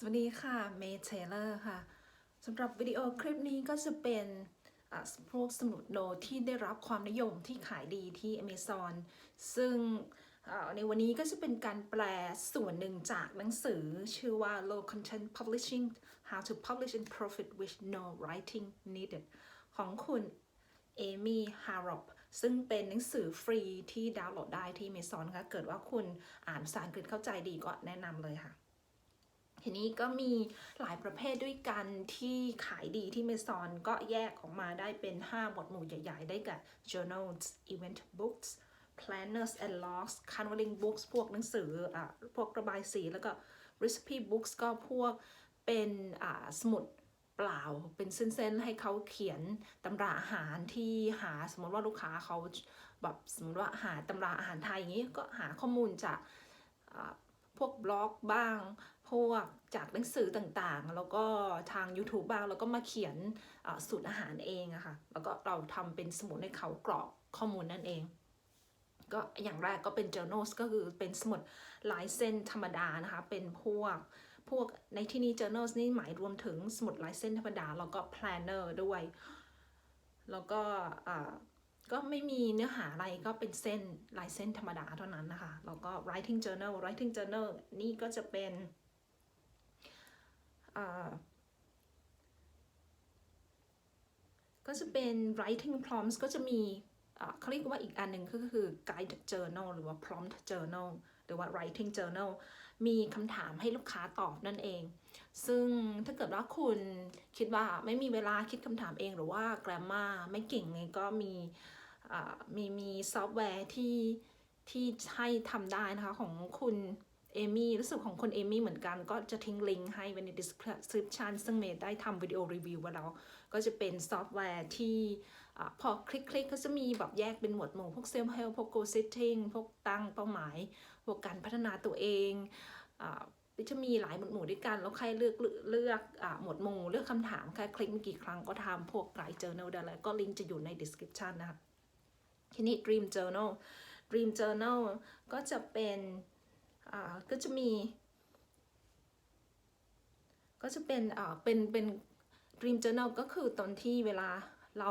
สวัสดีค่ะ เมย์เทเลอร์ค่ะสำหรับวิดีโอคลิปนี้ก็จะเป็นพวกสมุดโน้ตที่ได้รับความนิยมที่ขายดีที่ Amazon ซึ่งในวันนี้ก็จะเป็นการแปลส่วนหนึ่งจากหนังสือชื่อว่า Low Content Publishing How to Publish and Profit with No Writing Needed ของคุณเอมี่ฮารอปซึ่งเป็นหนังสือฟรีที่ดาวน์โหลดได้ที่ Amazon ค่ะ เกิดว่าคุณอ่านภาษาอังกฤษเข้าใจดีก็แนะนำเลยค่ะ ทีนี้ก็มีหลายประเภทด้วยกันที่ขายดีที่เมซอนก็แยกออกมาได้เป็น 5 หมวดหมู่ใหญ่ ๆ ได้แก่ journals event books planners and logs coloring books พวกหนังสืออะพวกระบายสี แล้วก็ recipe books ก็พวกเป็นอ่าสมุดเปล่าเป็นเส้นๆให้เขาเขียนตำราอาหารที่หาสมมติว่าลูกค้าเขาแบบสมมติว่าหาตำราอาหารไทยอย่างนี้ก็หาข้อมูลจากพวกบล็อกบ้าง พวกจากหนังสือต่างๆ แล้วก็ทาง YouTube บ้าง แล้วก็มาเขียนสูตรอาหารเองอะค่ะ แล้วก็เราทำเป็นสมุดให้เขากรอกข้อมูลนั่นเอง ก็อย่างแรกก็เป็น journals ก็คือเป็นสมุดลายเส้นธรรมดานะคะ เป็นพวกพวกในที่นี้ journals นี่หมายรวมถึงสมุดลายเส้นธรรมดา แล้วก็ planner ด้วย แล้วก็ก็ไม่มีเนื้อหาอะไรก็เป็นเส้นลายเส้นธรรมดาเท่านั้นนะคะ แล้วก็ writing journal writing journal นี่ก็จะเป็น ก็จะเป็น writing prompts ก็จะมีเขาเรียกว่าอีกอันหนึ่งก็คือ guide journal หรือว่า prompt journal หรือว่า writing journal มีคำถามให้ลูกค้าตอบนั่นเอง ซึ่งถ้าเกิดว่าคุณคิดว่าไม่มีเวลาคิดคำถามเองหรือว่า grammar ไม่เก่งไงก็มีมีมีซอฟต์แวร์ที่ที่ให้ทำได้นะคะของคุณ เอมี่รู้สึกของคนเอมี่เหมือนกันก็จะทิ้งลิงก์ให้ไว้ใน description ซึ่งเมย์ได้ทำวิดีโอรีวิวไว้แล้ว ก็จะเป็นซอฟต์แวร์ที่พอคลิกๆก็จะมีแบบแยกเป็นหมวดหมู่ พวก self help พวก goal setting พวกตั้งเป้าหมาย พวกการพัฒนาตัวเองอจะมีหลายหมวดหมู่ด้วยกัน แล้วใครเลือกเลือกหมวดหมู่เลือกคำถามแค่คลิกไม่กี่ครั้งก็ทำพวกไกด์ journal ได้แล้วก็ลิงก์จะอยู่ใน description นะคะทีนี้ dream journal dream journal ก็จะเป็น ก็จะมี ก็จะเป็นเป็นเป็น dream journal ก็คือตอนที่เวลาเรา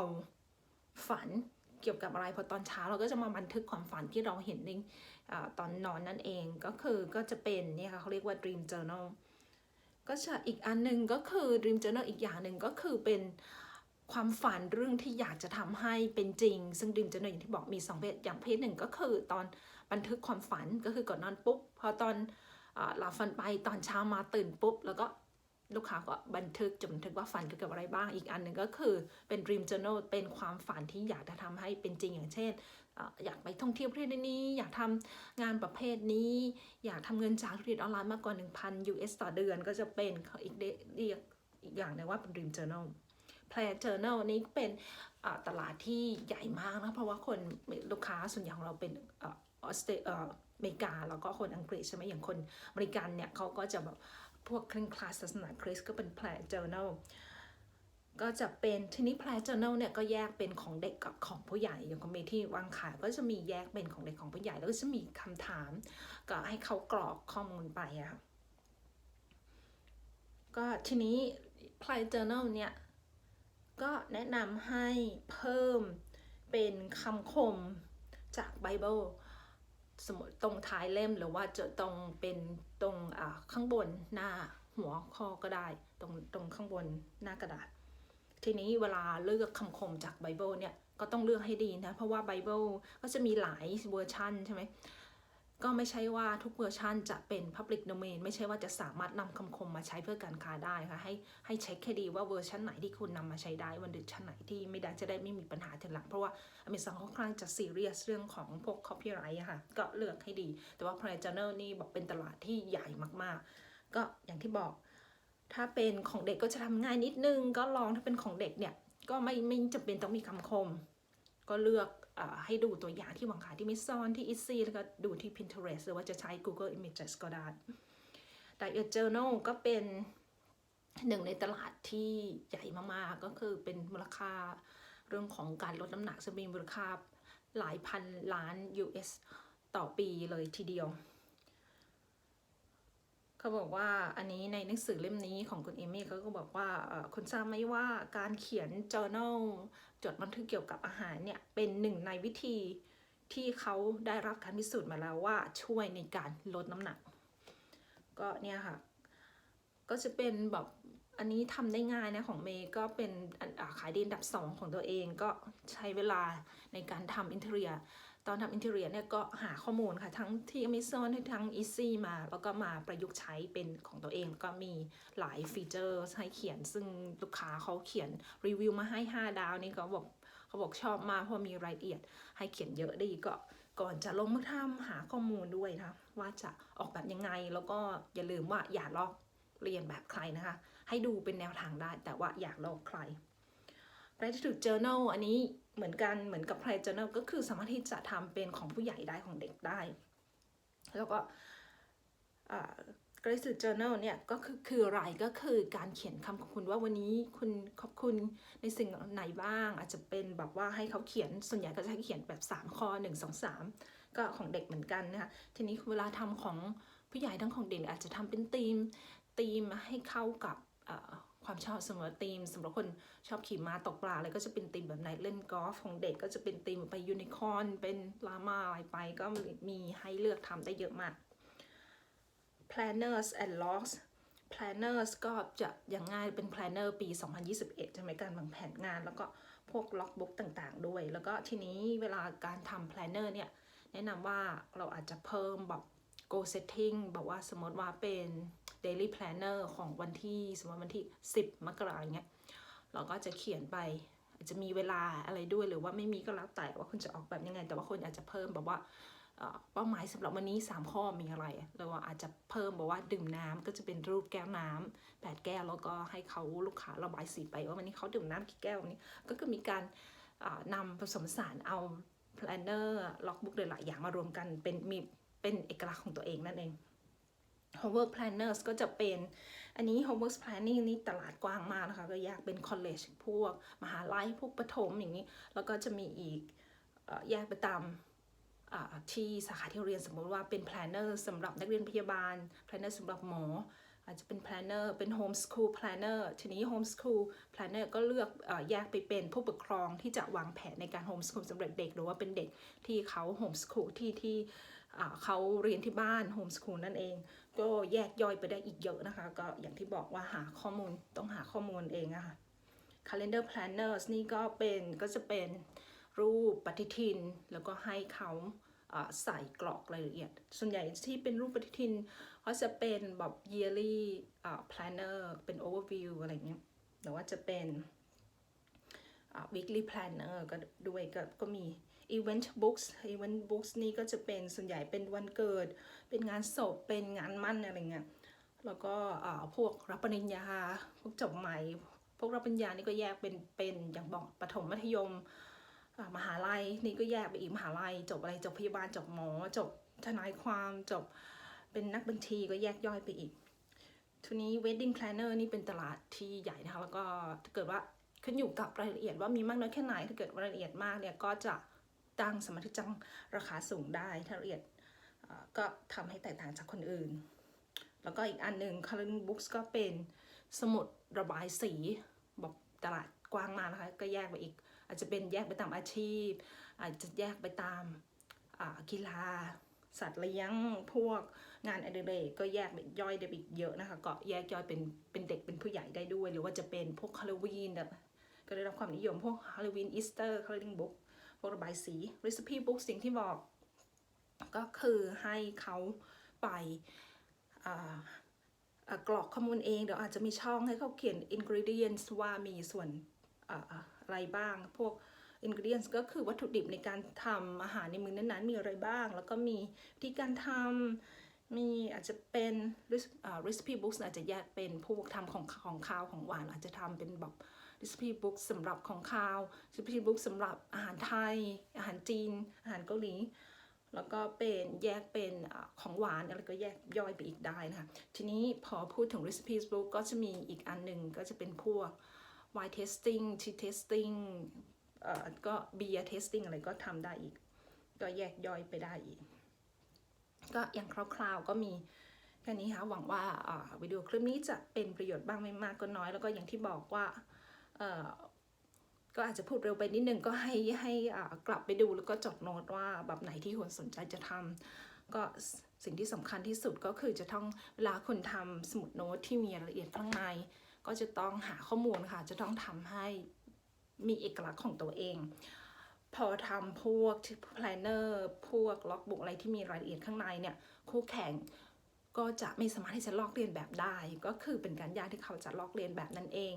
ฝันเกี่ยวกับอะไรพอตอนเช้าเราก็จะมาบันทึกความฝันที่เราเห็นในอตอนนอนนั่นเองก็คือก็จะเป็นนี่ค่ะเขาเรียกว่า dream journal ก็จะอีกอันหนึ่งก็คือ dream journal อีกอย่างหนึ่งก็คือเป็นความฝันเรื่องที่อยากจะทำให้เป็นจริง ซึ่ง dream journal อย่างที่บอกมีสองเพศอย่างเพศหนึ่งก็คือตอน บันทึกความฝันก็คือก่อนนอนปุ๊บพอตอนอาหลับฝันไปตอนเช้ามาตื่นปุ๊บ แล้วก็ลูกค้าก็บันทึกจดบันทึกว่าฝันเกี่ยวกับอะไรบ้างอีกอันหนึ่งก็คือเป็น dream journal เป็นความฝันที่อยากจะทำให้เป็นจริงอย่างเช่น อยากไปท่องเที่ยวประเทศนี้ อยากทำงานประเภทนี้ อยากทำเงินจากธุรกิจออนไลน์มากกว่า 1,000 US ต่อเดือนก็จะเป็นอีกเรียกอีกอย่างหนึงว่าเป็น dream journal plan journal นี้เป็นตลาดที่ใหญ่มากนะเพราะว่าคนลูกค้าส่วนใหญ่ของเราเป็น ออสเตรเออเมริกาแล้วก็คนอังกฤษใช่ไหมอย่างคนอเมริกันเนี่ยเขาก็จะแบบพวกเคร่งคลาสศาสนาคริสต์ก็เป็น plan journal ก็จะเป็นทีนี้ plan journal เนี่ยก็แยกเป็นของเด็กกับของผู้ใหญ่อย่างของเมที่วางขายก็จะมีแยกเป็นของเด็กของผู้ใหญ่ แล้วก็จะมีคำถาม ก็ให้เขากรอกข้อมูลไปอะค่ะก็ทีนี้ plan journal เนี่ยก็แนะนำให้เพิ่มเป็นคำคมจากไบเบิล สมมติตรงท้ายเล่มหรือว่าจะตรงเป็นตรงข้างบนหน้าหัวข้อก็ได้ตรงตรงข้างบนหน้ากระดาษ ทีนี้เวลาเลือกคำคมจากไบเบิลเนี่ยก็ต้องเลือกให้ดีนะ เพราะว่าไบเบิลก็จะมีหลายเวอร์ชันใช่ไหม ก็ไม่ใช่ว่าทุกเวอร์ชันจะเป็น Public Domain ไม่ใช่ว่าจะสามารถนำคำคมมาใช้เพื่อการค้าได้ค่ะ ให้ให้เช็คให้ดีว่าเวอร์ชันไหนที่คุณนำมาใช้ได้วันเดือนชันไหนที่ไม่ได้จะได้ไม่มีปัญหาทีหลัง เพราะว่าอเมซอนค่อนข้างจะซีเรียสเรื่องของพวก copyright อะค่ะ ก็เลือกให้ดี แต่ว่า Play Journal นี่บอกเป็นตลาดที่ใหญ่มากๆ ก็อย่างที่บอก ถ้าเป็นของเด็กก็จะทำง่ายนิดนึง ก็ลองถ้าเป็นของเด็กเนี่ยก็ไม่ไม่จำเป็นต้องมีคำคม ก็เลือก ให้ดูตัวอย่างที่วางขายที่มิซอนที่ Etsy แล้วก็ดูที่ Pinterest หรือว่าจะใช้ Google Images ก็ได้ Diet Journal ก็เป็นหนึ่งในตลาดที่ใหญ่มากๆ ก็คือเป็นมูลค่าเรื่องของการลดน้ำหนักจะมีมูลค่าหลายพันล้าน US ต่อปีเลยทีเดียว เขาบอกว่าอันนี้ในหนังสือเล่มนี้ของคุณเอมี่เขาก็บอกว่าคุณทราบไหมว่าการเขียน journal จดบันทึกเกี่ยวกับอาหารเนี่ย เป็นหนึ่งในวิธีที่เขาได้รับการพิสูจน์มาแล้วว่าช่วยในการลดน้ำหนัก ก็เนี่ยค่ะ ก็จะเป็นแบบอันนี้ทำได้ง่ายนะของเมย์ก็เป็นขายดีอันดับสองของตัวเองก็ใช้เวลาในการทำอินเทอร์เนีย ตอนทำอินเทอร์เนียเนี่ยก็หาข้อมูลค่ะ ทั้งที่ Amazon ทั้ง Easy มา แล้วก็มาประยุกต์ใช้เป็นของตัวเอง ก็มีหลายฟีเจอร์ให้เขียน ซึ่งลูกค้าเขาเขียนรีวิวมาให้ 5 ดาวนี่เขาบอกเขาบอกชอบมากเพราะมีรายละเอียด ให้เขียนเยอะดีก็ก่อนจะลงมือทำหาข้อมูลด้วยนะว่าจะออกแบบยังไงแล้วก็อย่าลืมว่าอย่าลอกเรียนแบบใครนะคะ ให้ดูเป็นแนวทางได้แต่ว่าอย่าลอกใคร Gratitude Journal อันนี้เหมือนกันเหมือนกับ Pride Journal ก็คือสามารถที่จะทำเป็นของผู้ใหญ่ได้ของเด็กได้ แล้วก็อ่า Gratitude Journal เนี่ยก็คือคืออะไรก็คือการเขียนคำขอบคุณว่าวันนี้คุณขอบคุณในสิ่งไหนบ้าง อาจจะเป็นแบบว่าให้เขาเขียนส่วนใหญ่ก็จะให้เขียนแบบ 3 ข้อ 1 2 3 ก็ของเด็กเหมือนกันนะคะทีนี้เวลาทำของผู้ใหญ่ทั้งของเด็กอาจจะทำเป็นธีมธีมให้เข้ากับ ความชอบเสมอธีมสำหรับคนชอบขี่ม้าตกปลาอะไรก็จะเป็นธีมแบบไหนเล่นกอล์ฟของเด็กก็จะเป็นธีมไปยูนิคอร์นเป็นลามาอะไรไปก็มีให้เลือกทำได้เยอะมาก planners and logs planners ก็จะอย่างง่ายเป็น planner ปี 2021 ใช่ไหมการวางแผนงาน แล้วก็พวก logbook ต่างๆ ด้วย แล้วก็ทีนี้เวลาการทำ planner เนี่ย แนะนำว่าเราอาจจะเพิ่มแบบ goal setting แบบว่าสมมติว่าเป็น daily planner ของวันที่สมมติวันที่ 10 มกราอย่างเงี้ยเราก็จะเขียนไปอาจจะมีเวลาอะไรด้วยหรือว่าไม่มีก็แล้วแต่ว่าคุณจะออกแบบยังไง แต่ว่าคุณอาจจะเพิ่มแบบว่าเป้าหมายสำหรับวันนี้ 3 ข้อมีอะไรหรือว่าอาจจะเพิ่มแบบว่าดื่มน้ำก็จะเป็นรูปแก้วน้ำแปดแก้วแล้วก็ให้เขาลูกค้าระบายสีไปว่าวันนี้เขาดื่มน้ำกี่แก้วนี้ก็คือมีการนำผสมผสานเอา planner logbook หลายๆอย่างมารวมกันเป็นมีเป็นเอกลักษณ์ของตัวเองนั่นเอง homework planners ก็จะเป็นอันนี้ homework planning นี่ตลาดกว้างมากนะคะ ก็แยากเป็น college พวกมหาลัยพวกประถมอย่างนี้ แล้วก็จะมีอีกอแยกไปตามที่สาขาที่เรียนสมมติว่าเป็น planner สำหรับนักเรียนพยาบาล planner สำหรับหมอ อาจจะเป็น planner เป็น homeschool planner ทีนี้ homeschool planner ก็เลือกอแยกไปเป็นผู้ปกครองที่จะวางแผนในการ homeschool สำหรับเด็ก หรือว่าเป็นเด็กที่เขา homeschool ที่ที่เขาเรียนที่บ้าน homeschool นั่นเอง ก็แยกย่อยไปได้อีกเยอะนะคะ ก็อย่างที่บอกว่าหาข้อมูลต้องหาข้อมูลเองอะค่ะ calendar planners นี่ก็เป็นก็จะเป็นรูปปฏิทิน แล้วก็ให้เขาใส่กรอกรายละเอียด ส่วนใหญ่ที่เป็นรูปปฏิทินเขาจะเป็นแบบ yearly planner เป็น overview อะไรเงี้ยหรือว่าจะเป็น weekly planner ก็ด้วยก็ก็มี event books event books นี่ก็จะเป็นส่วนใหญ่เป็นวันเกิด เป็นงานศพ เป็นงานมั่นอะไรเงี้ย แล้วก็พวกรับปริญญา พวกจบใหม่ พวกรับปริญญานี่ก็แยกเป็น เป็นอย่างบอกประถมมัธยม มหาลัยนี่ก็แยกไปอีกมหาลัย จบอะไร จบพยาบาล จบหมอ จบทนายความจบเป็นนักบัญชีก็แยกย่อยไปอีก ทีนี้ wedding planner นี่เป็นตลาดที่ใหญ่นะคะ แล้วก็ถ้าเกิดว่าขึ้นอยู่กับรายละเอียดว่ามีมากน้อยแค่ไหน ถ้าเกิดรายละเอียดมากเนี่ยก็จะ ตั้งสามารถที่จะราคาสูงได้ถ้าละเอียดก็ทำให้แตกต่างจากคนอื่น แล้วก็อีกอันหนึ่ง coloring books ก็เป็นสมุดระบายสีแบบตลาดกว้างมากนะคะ ก็แยกไปอีก อาจจะเป็นแยกไปตามอาชีพ อาจจะแยกไปตามกีฬา สัตว์เลี้ยง พวกงานอดิเรกก็แยกเป็นย่อยได้อีกเยอะนะคะ ก็แยกย่อยเป็นเป็นเด็กเป็นผู้ใหญ่ได้ด้วย หรือว่าจะเป็นพวกฮาโลวีนก็ได้รับความนิยมพวกฮาโลวีนอีสเตอร์ coloring book พวกระบายสี recipe book สิ่งที่บอก ก็คือให้เขาไปกรอกข้อมูลเอง เดี๋ยวอาจจะมีช่องให้เขาเขียน ingredients ว่ามีส่วนอ่าอะไรบ้าง พวก ingredients ก็คือวัตถุดิบในการทำอาหารในมื้อนั้นๆ มีอะไรบ้าง แล้วก็มีวิธีการทำมีอาจจะเป็น recipe books อาจจะแยกเป็นพวกทำของของคาวของหวานอาจจะทำเป็นแบบ recipe book สำหรับของคาว recipe book สำหรับอาหารไทย อาหารจีน อาหารเกาหลี แล้วก็เป็นแยกเป็นของหวานอะไรก็แยกย่อยไปอีกได้นะคะ ทีนี้พอพูดถึง recipes book ก็จะมีอีกอันหนึ่งก็จะเป็นพวก wine tasting tea tasting ก็ beer tasting อะไรก็ทำได้อีก ก็แยกย่อยไปได้อีก ก็อย่างคร่าวๆก็มีแค่นี้ค่ะหวังว่าวิดีโอคลิปนี้จะเป็นประโยชน์บ้างไม่มากก็น้อย แล้วก็อย่างที่บอกว่า ก็อาจจะพูดเร็วไปนิดนึงก็ให้ให้กลับไปดูแล้วก็จดโน้ตว่าแบบไหนที่คนสนใจจะทำก็สิ่งที่สำคัญที่สุดก็คือจะต้องเวลาคุณทำสมุดโน้ตที่มีรายละเอียดข้างใน ก็จะต้องหาข้อมูลค่ะ จะต้องทำให้มีเอกลักษณ์ของตัวเอง พอทำพวก planner พวกล็อกบุ๊กอะไรที่มีรายละเอียดข้างในเนี่ยคู่แข่งก็จะไม่สามารถที่จะลอกเลียนแบบได้ ก็คือเป็นการยากที่เขาจะลอกเลียนแบบนั่นเอง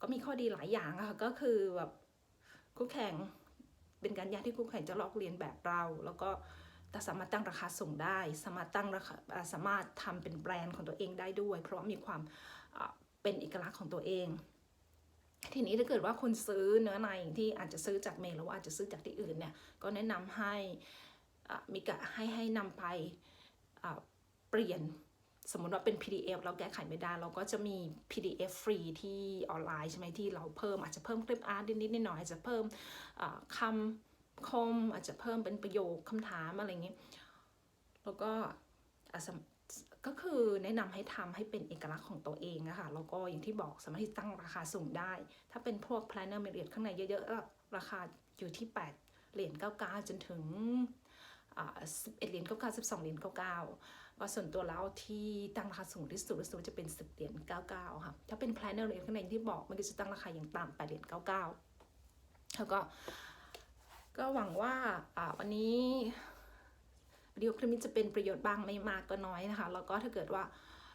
ก็มีข้อดีหลายอย่างค่ะก็คือแบบคู่แข่งเป็นการยากที่คู่แข่งจะลอกเลียนแบบเรา แล้วก็แต่สามารถตั้งราคาส่งได้ สามารถตั้งราคาสามารถทำเป็นแบรนด์ของตัวเองได้ด้วย เพราะว่ามีความเป็นเอกลักษณ์ของตัวเอง ทีนี้ถ้าเกิดว่าคุณซื้อเนื้อในที่อาจจะซื้อจากเมลหรือว่าอาจจะซื้อจากที่อื่นเนี่ยก็แนะนำให้มีกะให้ให้นำไปเปลี่ยน สมมติว่าเป็น PDF เราแก้ไขไม่ได้ เราก็จะมี PDF ฟรีที่ออนไลน์ใช่ไหมที่เราเพิ่มอาจจะเพิ่มคลิปอาร์ตนิดๆหน่อยๆอาจจะเพิ่มคำคมอาจจะเพิ่มเป็นประโยคคำถามอะไรอย่างนี้แล้วก็ก็คือแนะนำให้ทำให้เป็นเอกลักษณ์ของตัวเองอะคะแล้วก็อย่างที่บอกสามารถที่ตั้งราคาสูงได้ ถ้าเป็นพวก planner มีเหรียญข้างในเยอะๆราคาอยู่ที่ 8 เหรียญ 99 จนถึง 11เหรียญ99 12เก้าสิบสองเหรียญ99ก็ส่วนตัวแล้วที่ตั้งราคาสูงที่สุดรู้สึกว่าจะเป็น10เหรียญ99ค่ะ ถ้าเป็น planner เหรียญข้างในที่บอกมันก็จะตั้งราคาอย่างต่ำ8เหรียญ99แล้วก็ก็หวังว่าวันนี้วิดีโอคลิปนี้จะเป็นประโยชน์บ้างไม่มากก็น้อยนะคะ แล้วก็ถ้าเกิดว่า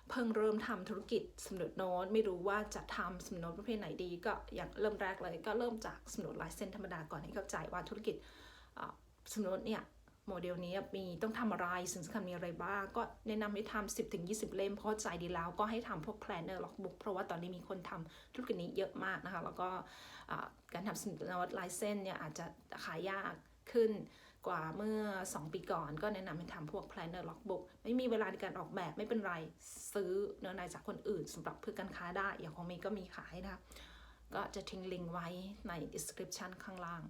เพิ่งเริ่มทำธุรกิจสมุดโน้ตไม่รู้ว่าจะทำสมุดโน้ตประเภทไหนดี ก็อย่างเริ่มแรกเลย ก็เริ่มจากสมุดลายเส้นธรรมดาก่อนให้เข้าใจว่าธุรกิจสมุดเนี่ย โมเดลนี้มีต้องทำอะไรสิ่งสำคัญมีอะไรบ้าง ก็แนะนำให้ทำ10ถึง20เล่มเพราะใจดีแล้วก็ให้ทำพวก planner logbook เพราะว่าตอนนี้มีคนทำธุรกิจนี้เยอะมากนะคะ แล้วก็การทำสมุดโน้ตลายเส้นเนี่ยอาจจะขายยากขึ้นกว่าเมื่อ 2 ปีก่อน ก็แนะนำให้ทำพวก planner logbook ไม่มีเวลาในการออกแบบไม่เป็นไร ซื้อเนื้อในจากคนอื่นสำหรับเพื่อการค้าได้ อย่างของมย์ก็มีขายนะคะ ก็จะทิ้งลิงก์ไว้ใน description ข้างล่าง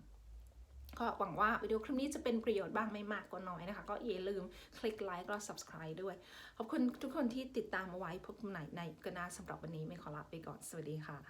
ก็หวังว่าวิดีโอคลิปนี้จะเป็นประโยชน์บ้างไม่มากก็น้อยนะคะ ก็อย่าลืมคลิกไลค์ก็ subscribe ด้วย ขอบคุณทุกคนที่ติดตามเอาไว้พบกันใหม่ในกันนาสำหรับวันนี้ไม่ขอลาไปก่อน สวัสดีค่ะ